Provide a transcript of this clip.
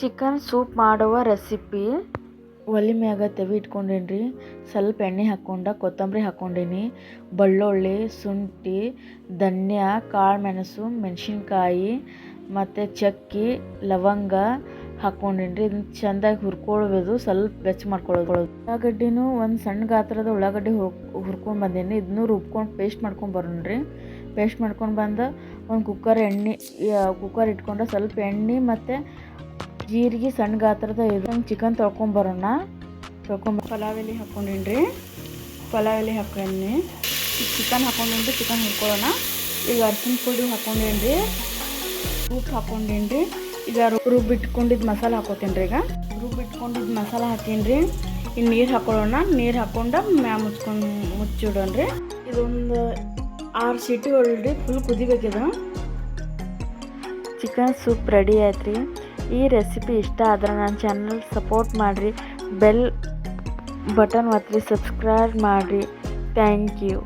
Chicken soup ಮಾಡುವ recipe? ಒಲೆ ಮ್ಯಾಗ ತೆವಿ ಇಟ್ಕೊಂಡೇನಿ ಸ್ವಲ್ಪ ಎಣ್ಣೆ ಹಾಕ್ಕೊಂಡ ಕೊತ್ತಂಬರಿ ಹಾಕ್ಕೊಂಡೇನಿ ಬೆಳ್ಳುಳ್ಳಿ, ಶುಂಠಿ, ಧನ್ಯ ಕಾಳು ಮೆಣಸು ಮೆಣಸಿನ್ಕಾಯಿ ಮತ್ತು ಚಕ್ಕೆ, ಲವಂಗ ಹಾಕ್ಕೊಂಡೇನಿ ರೀ ಇದನ್ನ ಚೆಂದಾಗಿ ಹುರ್ಕೊಳ್ಬೋದು, ಸ್ವಲ್ಪ ಬೆಚ್ಚ ಮಾಡ್ಕೊಳ್ಳೋದು ಉಳ್ಳಾಗಡ್ಡಿನೂ ಒಂದು ಸಣ್ಣ ಗಾತ್ರದ ಉಳ್ಳಾಗಡ್ಡಿ ಹುರ್, ಹುರ್ಕೊಂಡು ಬಂದೇನಿ. ಇದನ್ನು ರುಬ್ಕೊಂಡು ಪೇಸ್ಟ್ ಮಾಡ್ಕೊಂಡು ಬರೋಣ ರೀ ಪೇಸ್ಟ್ ಮಾಡ್ಕೊಂಡು ಬಂದು ಒಂದು ಕುಕ್ಕರ್ ಎಣ್ಣೆ ಕುಕ್ಕರ್ ಇಟ್ಕೊಂಡು ಸ್ವಲ್ಪ ಎಣ್ಣೆ ಮತ್ತು ಜೀರಿಗೆ ಸಣ್ಣ ಗಾತ್ರದ ಇದನ್ನು ಚಿಕನ್ ತೊಳ್ಕೊಂಬರೋಣ ತೊಳ್ಕೊಂಬ ಪಲಾವ್ ಎಲೆ ಹಾಕ್ಕೊಂಡೀನಿ ರೀ ಪಲಾವ್ ಎಲೆ ಹಾಕೊಂಡಿ ಚಿಕನ್ ಹಾಕೊಂಡೇನಿ ಚಿಕನ್ ಹುರ್ಕೊಳ್ಳೋಣ. ಈಗ ಅರ್ಶಿನ ಪುಡಿ ಹಾಕೊಂಡೇನಿ ರೀ ಉಪ್ಪು ಹಾಕ್ಕೊಂಡಿನ್ರಿ ಈಗ ರುಬ್ಬಿಟ್ಕೊಂಡಿದ್ದು ಮಸಾಲ ರೀ ಈಗ. ರುಬ್ಬಿಟ್ಕೊಂಡಿದ್ದು ಮಸಾಲ ಹಾಕೀನಿ ರೀ ಇನ್ನು ನೀರು ಹಾಕೊಳ್ಳೋಣ. ನೀರು ಹಾಕ್ಕೊಂಡು ಮ್ಯಾ ಮುಚ್ಕೊಂಡು ಮುಚ್ಚಿಡೋಣ ರೀ ಇದೊಂದು ಆರು ಸೀಟಿ ಒಳ್ರಿ. ಫುಲ್ ಕುದಿಬೇಕಿದು. ಚಿಕನ್ ಸೂಪ್ ರೆಡಿ ಆಯ್ತು ರೀ ಈ ರೆಸಿಪಿ ಇಷ್ಟ ಆದ್ರೆ ನನ್ನ ಚಾನಲ್ ಸಪೋರ್ಟ್ ಮಾಡಿರಿ. ಬೆಲ್ ಬಟನ್ ಒತ್ತಿರಿ ಸಬ್ಸ್ಕ್ರೈಬ್ ಮಾಡಿರಿ. Thank you